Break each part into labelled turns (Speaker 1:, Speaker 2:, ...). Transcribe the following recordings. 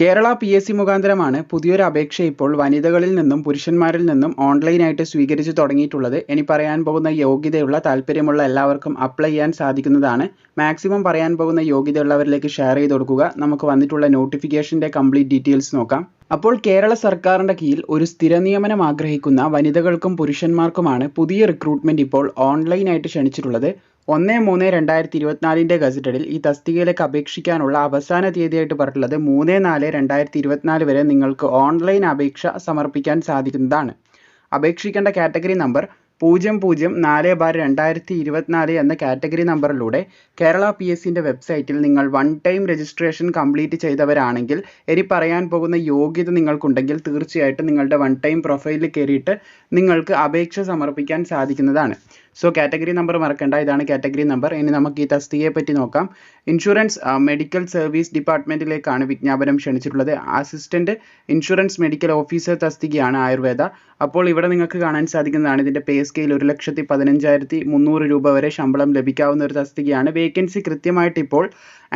Speaker 1: Kerala P S C മുഖാന്തരമാണ് പുതിയൊരു അപേക്ഷ ഇപ്പോൾ വനിതകളിൽ നിന്നും പുരുഷന്മാരിൽ നിന്നും ഓൺലൈനായിട്ട് സ്വീകരിച്ചു തുടങ്ങിയിട്ടുള്ളത്. ഇനി പറയാൻ പോകുന്ന യോഗ്യതയുള്ള താല്പര്യമുള്ള എല്ലാവർക്കും അപ്ലൈ ചെയ്യാൻ സാധിക്കുന്നതാണ്. മാക്സിമം പറയാൻ പോകുന്ന യോഗ്യതയുള്ളവരിലേക്ക് ഷെയർ ചെയ്ത് കൊടുക്കുക. നമുക്ക് വന്നിട്ടുള്ള നോട്ടിഫിക്കേഷന്റെ കംപ്ലീറ്റ് ഡീറ്റെയിൽസ് നോക്കാം. അപ്പോൾ കേരള സർക്കാരിന്റെ കീഴിൽ ഒരു സ്ഥിര നിയമനം ആഗ്രഹിക്കുന്ന വനിതകൾക്കും പുരുഷന്മാർക്കുമാണ് പുതിയ റിക്രൂട്ട്മെന്റ് ഇപ്പോൾ ഓൺലൈനായിട്ട് ക്ഷണിച്ചിട്ടുള്ളത്. ഒന്ന് മൂന്ന് രണ്ടായിരത്തി ഇരുപത്തിനാലിന്റെ ഗസറ്റഡിൽ ഈ തസ്തികയിലേക്ക് അപേക്ഷിക്കാനുള്ള അവസാന തീയതിയായിട്ട് പറഞ്ഞിട്ടുള്ളത് മൂന്ന് നാല് രണ്ടായിരത്തി ഇരുപത്തിനാല് വരെ നിങ്ങൾക്ക് ഓൺലൈൻ അപേക്ഷ സമർപ്പിക്കാൻ സാധിക്കുന്നതാണ്. അപേക്ഷിക്കേണ്ട കാറ്റഗറി നമ്പർ പൂജ്യം പൂജ്യം നാല് ബാർ രണ്ടായിരത്തി ഇരുപത്തിനാല് എന്ന കാറ്റഗറി നമ്പറിലൂടെ കേരള പി എസ് സിന്റെ വെബ്സൈറ്റിൽ നിങ്ങൾ വൺ ടൈം രജിസ്ട്രേഷൻ കംപ്ലീറ്റ് ചെയ്തവരാണെങ്കിൽ ഇനി പറയാൻ പോകുന്ന യോഗ്യത നിങ്ങൾക്കുണ്ടെങ്കിൽ തീർച്ചയായിട്ടും നിങ്ങളുടെ വൺ ടൈം പ്രൊഫൈലിൽ കയറിയിട്ട് നിങ്ങൾക്ക് അപേക്ഷ സമർപ്പിക്കാൻ സാധിക്കുന്നതാണ്. സോ കാറ്റഗറി നമ്പർ മറക്കണ്ട. ഇതാണ് കാറ്റഗറി നമ്പർ. ഇനി നമുക്ക് ഈ തസ്തികയെ പറ്റി നോക്കാം. ഇൻഷുറൻസ് മെഡിക്കൽ സർവീസ് ഡിപ്പാർട്ട്മെന്റിലേക്കാണ് വിജ്ഞാപനം ക്ഷണിച്ചിട്ടുള്ളത്. അസിസ്റ്റന്റ് ഇൻഷുറൻസ് മെഡിക്കൽ ഓഫീസർ തസ്തികയാണ് ആയുർവേദ. അപ്പോൾ ഇവിടെ നിങ്ങൾക്ക് കാണാൻ സാധിക്കുന്നതാണ് ഇതിന്റെ പേ സ്കെയിൽ ഒരു ലക്ഷത്തി പതിനഞ്ചായിരത്തി മുന്നൂറ് രൂപ വരെ ശമ്പളം ലഭിക്കാവുന്ന ഒരു തസ്തികയാണ്. വേക്കൻസി കൃത്യമായിട്ട് ഇപ്പോൾ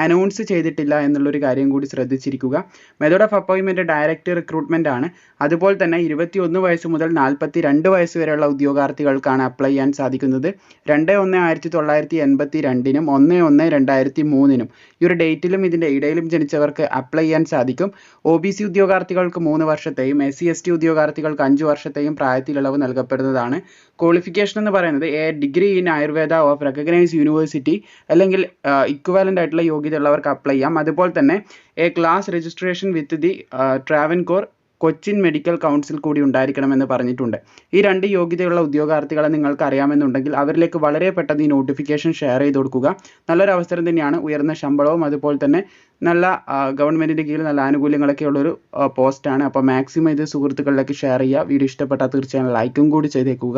Speaker 1: അനൗൺസ് ചെയ്തിട്ടില്ല എന്നുള്ളൊരു കാര്യം കൂടി ശ്രദ്ധിച്ചിരിക്കുക. മെത്തേഡ് ഓഫ് അപ്പോയിൻമെന്റ് ഡയറക്റ്റ് റിക്രൂട്ട്മെന്റ് ആണ്. അതുപോലെ തന്നെ ഇരുപത്തി ഒന്ന് വയസ്സ് മുതൽ നാൽപ്പത്തി രണ്ട് വയസ്സ് വരെയുള്ള ഉദ്യോഗാർത്ഥികൾക്കാണ് അപ്ലൈ ചെയ്യാൻ സാധിക്കുന്നത്. രണ്ട് ഒന്ന് ആയിരത്തി തൊള്ളായിരത്തി എൺപത്തി രണ്ടിനും ഒന്ന് ഒന്ന് രണ്ടായിരത്തി മൂന്നിനും ഈ ഒരു ഡേറ്റിലും ഇതിന്റെ ഇടയിലും ജനിച്ചവർക്ക് അപ്ലൈ ചെയ്യാൻ സാധിക്കും. ഒ ബി സി ഉദ്യോഗാർത്ഥികൾക്ക് മൂന്ന് വർഷത്തെയും എസ് സി എസ് ടി ഉദ്യോഗാർത്ഥികൾക്ക് അഞ്ച് വർഷത്തെയും പ്രായത്തിലിളവ് നൽകപ്പെടുന്നതാണ്. ക്വാളിഫിക്കേഷൻ എന്ന് പറയുന്നത് a degree in Ayurveda of recognise university അല്ലെങ്കിൽ ഇക്വാലന്റ് ആയിട്ടുള്ള യോഗ്യത ഉള്ളവർക്ക് അപ്ലൈ ചെയ്യാം. അതുപോലെ തന്നെ a class registration with the Travancore Cochin medical council കൂടി ഉണ്ടായിരിക്കണമെന്ന് പറഞ്ഞിട്ടുണ്ട്. ഈ രണ്ട് യോഗ്യതയുള്ള ഉദ്യോഗാർത്ഥികളെ നിങ്ങൾക്ക് അറിയാമെന്നുണ്ടെങ്കിൽ അവരിലേക്ക് വളരെ പെട്ടെന്ന് ഈ നോട്ടിഫിക്കേഷൻ ഷെയർ ചെയ്ത് കൊടുക്കുക. നല്ലൊരു അവസരം തന്നെയാണ് ഉയർന്ന ശമ്പളവും അതുപോലെ തന്നെ നല്ല ഗവൺമെന്റിന്റെ കീഴിൽ നല്ല ആനുകൂല്യങ്ങളൊക്കെ ഉള്ളൊരു പോസ്റ്റാണ് അപ്പോൾ മാക്സിമം ഇത് സുഹൃത്തുക്കളിലേക്ക് ഷെയർ ചെയ്യുക. വീഡിയോ ഇഷ്ടപ്പെട്ടാൽ തീർച്ചയായും ലൈക്കും കൂടി ചെയ്തേക്കുക.